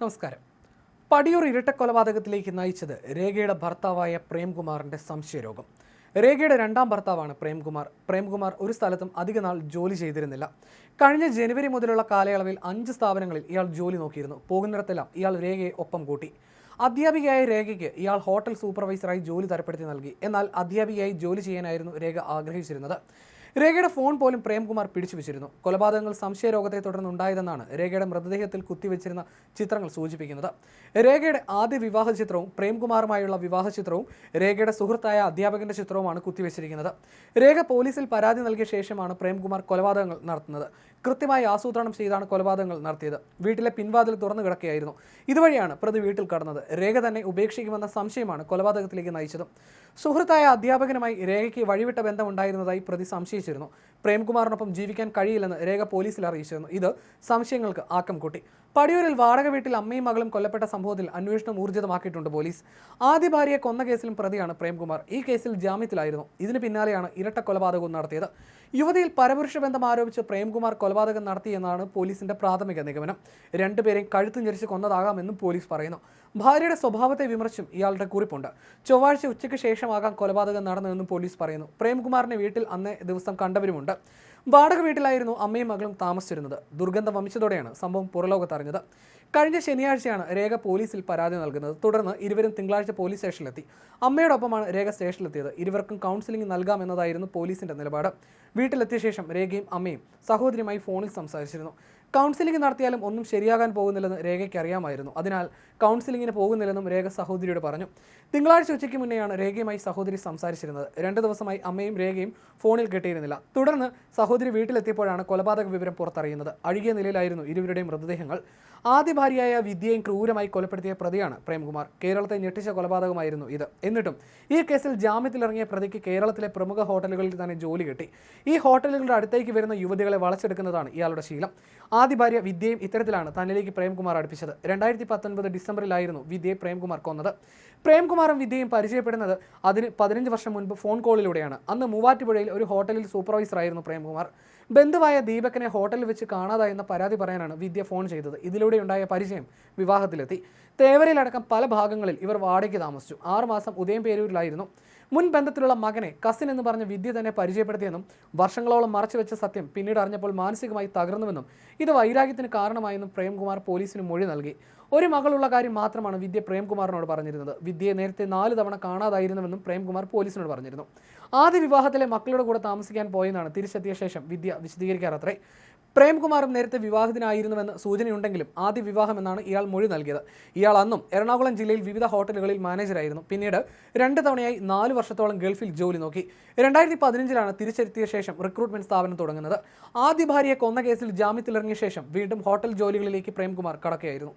നമസ്കാരം. പടിയൂർ ഇരട്ടക്കൊലപാതകത്തിലേക്ക് നയിച്ചത് രേഖയുടെ ഭർത്താവായ പ്രേംകുമാറിന്റെ സംശയരോഗം. രേഖയുടെ രണ്ടാം ഭർത്താവാണ് പ്രേംകുമാർ. പ്രേംകുമാർ ഒരു സ്ഥലത്തും അധിക നാൾ ജോലി ചെയ്തിരുന്നില്ല. കഴിഞ്ഞ ജനുവരി മുതലുള്ള കാലയളവിൽ അഞ്ച് സ്ഥാപനങ്ങളിൽ ഇയാൾ ജോലി നോക്കിയിരുന്നു. പോകുന്നിടത്തെല്ലാം ഇയാൾ രേഖയെ ഒപ്പം കൂട്ടി. അധ്യാപികയായ രേഖയ്ക്ക് ഇയാൾ ഹോട്ടൽ സൂപ്പർവൈസറായി ജോലി തരപ്പെടുത്തി നൽകി. എന്നാൽ അധ്യാപികയായി ജോലി ചെയ്യാനായിരുന്നു രേഖ ആഗ്രഹിച്ചിരുന്നത്. രേഖയുടെ ഫോൺ പോലും പ്രേംകുമാർ പിടിച്ചു വെച്ചിരുന്നു. കൊലപാതകങ്ങൾ സംശയരോഗത്തെ തുടർന്ന് ഉണ്ടായതെന്നാണ് രേഖയുടെ മൃതദേഹത്തിൽ കുത്തിവെച്ചിരുന്ന ചിത്രങ്ങൾ സൂചിപ്പിക്കുന്നത്. രേഖയുടെ ആദ്യ വിവാഹ ചിത്രവും പ്രേംകുമാറുമായുള്ള വിവാഹ ചിത്രവും രേഖയുടെ സുഹൃത്തായ അധ്യാപകന്റെ ചിത്രവുമാണ് കുത്തിവെച്ചിരിക്കുന്നത്. രേഖ പോലീസിൽ പരാതി നൽകിയ ശേഷമാണ് പ്രേംകുമാർ കൊലപാതകങ്ങൾ നടത്തുന്നത്. കൃത്യമായി ആസൂത്രണം ചെയ്താണ് കൊലപാതകങ്ങൾ നടത്തിയത്. വീട്ടിലെ പിൻവാതിൽ തുറന്നു കിടക്കുകയായിരുന്നു. ഇതുവഴിയാണ് പ്രതി വീട്ടിൽ കടന്നത്. രേഖ തന്നെ ഉപേക്ഷിക്കുമെന്ന സംശയമാണ് കൊലപാതകത്തിലേക്ക് നയിച്ചത്. സുഹൃത്തായ അധ്യാപകനുമായി രേഖയ്ക്ക് വഴിവിട്ട ബന്ധമുണ്ടായിരുന്നതായി പ്രതി സംശയിച്ചിരുന്നു പ്രേംകുമാറിനൊപ്പം ജീവിക്കാൻ കഴിയില്ലെന്ന് രേഖ പോലീസിൽ അറിയിച്ചിരുന്നു. ഇത് സംശയങ്ങൾക്ക് ആക്കം കൂട്ടി. പടിയൂരിൽ വാടക വീട്ടിൽ അമ്മയും മകളും കൊല്ലപ്പെട്ട സംഭവത്തിൽ അന്വേഷണം ഊർജിതമാക്കിയിട്ടുണ്ട് പോലീസ്. ആദ്യ ഭാര്യയെ കൊന്ന കേസിലും പ്രതിയാണ് പ്രേംകുമാർ. ഈ കേസിൽ ജാമ്യത്തിലായിരുന്നു. ഇതിന് പിന്നാലെയാണ് ഇരട്ട കൊലപാതകവും നടത്തിയത്. യുവതിയിൽ പരപുരുഷ ബന്ധം ആരോപിച്ച് പ്രേംകുമാർ കൊലപാതകം നടത്തിയെന്നാണ് പോലീസിന്റെ പ്രാഥമിക നിഗമനം. രണ്ടുപേരെയും കഴുത്തു ഞെരിച്ച് കൊന്നതാകാമെന്നും പോലീസ് പറയുന്നു. ഭാര്യയുടെ സ്വഭാവത്തെ വിമർശിച്ചും ഇയാളുടെ കുറിപ്പുണ്ട്. ചൊവ്വാഴ്ച ഉച്ചയ്ക്ക് ശേഷമാകാം കൊലപാതകം നടന്നതെന്നും പോലീസ് പറയുന്നു. പ്രേംകുമാറിനെ വീട്ടിൽ അന്നേ ദിവസം കണ്ടവരുമുണ്ട്. വാടക വീട്ടിലായിരുന്നു അമ്മയും മകളും താമസിച്ചിരുന്നത്. ദുർഗന്ധം വമിച്ചതോടെയാണ് സംഭവം പുറലോകത്ത് അറിഞ്ഞത്. കഴിഞ്ഞ ശനിയാഴ്ചയാണ് രേഖ പോലീസിൽ പരാതി നൽകുന്നത്. തുടർന്ന് ഇരുവരും തിങ്കളാഴ്ച പോലീസ് സ്റ്റേഷനിലെത്തി. അമ്മയോടൊപ്പമാണ് രേഖ സ്റ്റേഷനിലെത്തിയത്. ഇരുവർക്കും കൗൺസിലിംഗ് നൽകാമെന്നതായിരുന്നു പോലീസിന്റെ നിലപാട്. വീട്ടിലെത്തിയ ശേഷം രേഖയും അമ്മയും സഹോദരിയുമായി ഫോണിൽ സംസാരിച്ചിരുന്നു. കൗൺസിലിംഗ് നടത്തിയാലും ഒന്നും ശരിയാകാൻ പോകുന്നില്ലെന്ന് രേഖയ്ക്ക് അറിയാമായിരുന്നു. അതിനാൽ കൗൺസിലിങ്ങിന് പോകുന്നില്ലെന്നും രേഖ സഹോദരിയോട് പറഞ്ഞു. തിങ്കളാഴ്ച ഉച്ചയ്ക്ക് മുന്നെയാണ് രേഖയുമായി സഹോദരി സംസാരിച്ചിരുന്നത്. രണ്ട് ദിവസമായി അമ്മയും രേഖയും ഫോണിൽ കിട്ടിയിരുന്നില്ല. തുടർന്ന് സഹോദരി വീട്ടിലെത്തിയപ്പോഴാണ് കൊലപാതക വിവരം പുറത്തറിയുന്നത്. അഴുകിയ നിലയിലായിരുന്നു ഇരുവരുടെയും മൃതദേഹങ്ങൾ. ആദ്യ ഭാര്യയായ വിദ്യയും ക്രൂരമായി കൊലപ്പെടുത്തിയ പ്രതിയാണ് പ്രേംകുമാർ. കേരളത്തെ ഞെട്ടിച്ച കൊലപാതകമായിരുന്നു ഇത്. എന്നിട്ടും ഈ കേസിൽ ജാമ്യത്തിലിറങ്ങിയ പ്രതിക്ക് കേരളത്തിലെ പ്രമുഖ ഹോട്ടലുകളിൽ തന്നെ ജോലി കിട്ടി. ഈ ഹോട്ടലുകളുടെ അടുത്തേക്ക് വരുന്ന യുവതികളെ വളച്ചെടുക്കുന്നതാണ് ഇയാളുടെ ശീലം. ആദ്യ ഭാര്യ വിദ്യയും ഇത്തരത്തിലാണ് തന്നിലേക്ക് പ്രേംകുമാർ അടുപ്പിച്ചത്. രണ്ടായിരത്തി പത്തൊൻപത് ഡിസംബറിലായിരുന്നു വിദ്യയെ പ്രേംകുമാർ കൊന്നത്. പ്രേംകുമാറും വിദ്യയും പരിചയപ്പെടുന്നത് അതിന് പതിനഞ്ച് വർഷം മുൻപ് ഫോൺ കോളിലൂടെയാണ്. അന്ന് മൂവാറ്റുപുഴയിൽ ഒരു ഹോട്ടലിൽ സൂപ്പർവൈസറായിരുന്നു പ്രേംകുമാർ. ബന്ധുവായ ദീപകനെ ഹോട്ടലിൽ വെച്ച് കാണാതായി എന്ന പരാതി പറയാനാണ് വിദ്യ ഫോൺ ചെയ്തത്. ഇതിലൂടെയുണ്ടായ പരിചയം വിവാഹത്തിലെത്തി. തേവരയിലടക്കം പല ഭാഗങ്ങളിൽ ഇവർ വാടകയ്ക്ക് താമസിച്ചു. ആറുമാസം ഉദയം പേരൂരിലായിരുന്നു മുൻ ബന്ധത്തിലുള്ള മകനെ കസിൻ എന്ന് പറഞ്ഞ വിദ്യ തന്നെ പരിചയപ്പെടുത്തിയെന്നും വർഷങ്ങളോളം മറച്ചുവെച്ച സത്യം പിന്നീട് അറിഞ്ഞപ്പോൾ മാനസികമായി തകർന്നുവെന്നും ഇത് വൈരാഗ്യത്തിന് കാരണമായെന്നും പ്രേംകുമാർ പോലീസിന് മൊഴി നൽകി. ഒരു മകളുള്ള കാര്യം മാത്രമാണ് വിദ്യ പ്രേംകുമാറിനോട് പറഞ്ഞിരുന്നത്. വിദ്യയെ നേരത്തെ നാല് തവണ കാണാതായിരുന്നുവെന്നും പ്രേംകുമാർ പോലീസിനോട് പറഞ്ഞിരുന്നു. ആദ്യ വിവാഹത്തിലെ മക്കളുടെ കൂടെ താമസിക്കാൻ പോയെന്നാണ് തിരിച്ചെത്തിയ ശേഷം വിദ്യ വിശദീകരിക്കാറത്രേ. പ്രേംകുമാറും നേരത്തെ വിവാഹത്തിനായിരുന്നുവെന്ന് സൂചനയുണ്ടെങ്കിലും ആദ്യ വിവാഹം എന്നാണ് ഇയാൾ മൊഴി നൽകിയത്. ഇയാൾ അന്നും എറണാകുളം ജില്ലയിൽ വിവിധ ഹോട്ടലുകളിൽ മാനേജറായിരുന്നു പിന്നീട് രണ്ട് തവണയായി നാല് വർഷത്തോളം ഗൾഫിൽ ജോലി നോക്കി. രണ്ടായിരത്തി പതിനഞ്ചിലാണ് തിരിച്ചെത്തിയ ശേഷം റിക്രൂട്ട്മെന്റ് സ്ഥാപനം തുടങ്ങുന്നത്. ആദ്യ ഭാര്യയെ കൊന്ന കേസിൽ ജാമ്യത്തിലിറങ്ങിയ ശേഷം വീണ്ടും ഹോട്ടൽ ജോലികളിലേക്ക് പ്രേംകുമാർ കടക്കുകയായിരുന്നു.